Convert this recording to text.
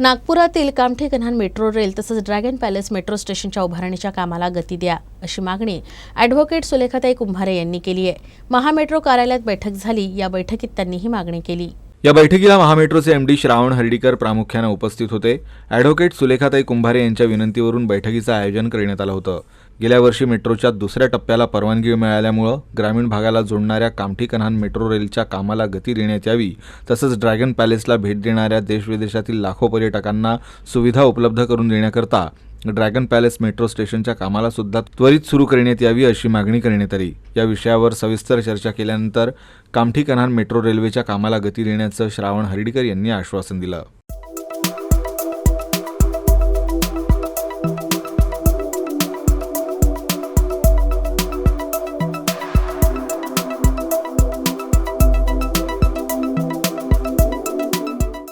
नागपुरातील Kamthi Kanhan metro rail तसंच dragon palace metro स्टेशनच्या उभारणीच्या कामाला गती द्या अशी मागणी ॲडव्होकेट सुलेखाताई कुंभारे यांनी केली आहे. महामेट्रो कार्यालयात बैठक झाली. या बैठकीत त्यांनी ही मागणी केली. या बैठकीला महामेट्रोचे एमडी श्रावण हर्डीकर प्रामुख्यानं उपस्थित होते. ॲडव्होकेट सुलेखाताई कुंभारे यांच्या विनंतीवरून बैठकीचं आयोजन करण्यात आलं होतं. गेल्या वर्षी मेट्रोच्या दुसऱ्या टप्प्याला परवानगी मिळाल्यामुळं ग्रामीण भागाला जोडणाऱ्या कामठी कन्हान मेट्रो रेलच्या कामाला गती देण्यात यावी तसंच ड्रॅगन पॅलेसला भेट देणाऱ्या देशविदेशातील लाखो पर्यटकांना सुविधा उपलब्ध करून देण्याकरता ड्रॅगन पॅलेस मेट्रो स्टेशनच्या कामाला सुद्धा त्वरित सुरू करण्यात यावी अशी मागणी करण्यात आली. या विषयावर सविस्तर चर्चा केल्यानंतर कामठी कन्हान मेट्रो रेल्वेच्या कामाला गती देण्याचं श्रावण हर्डीकर यांनी आश्वासन दिलं.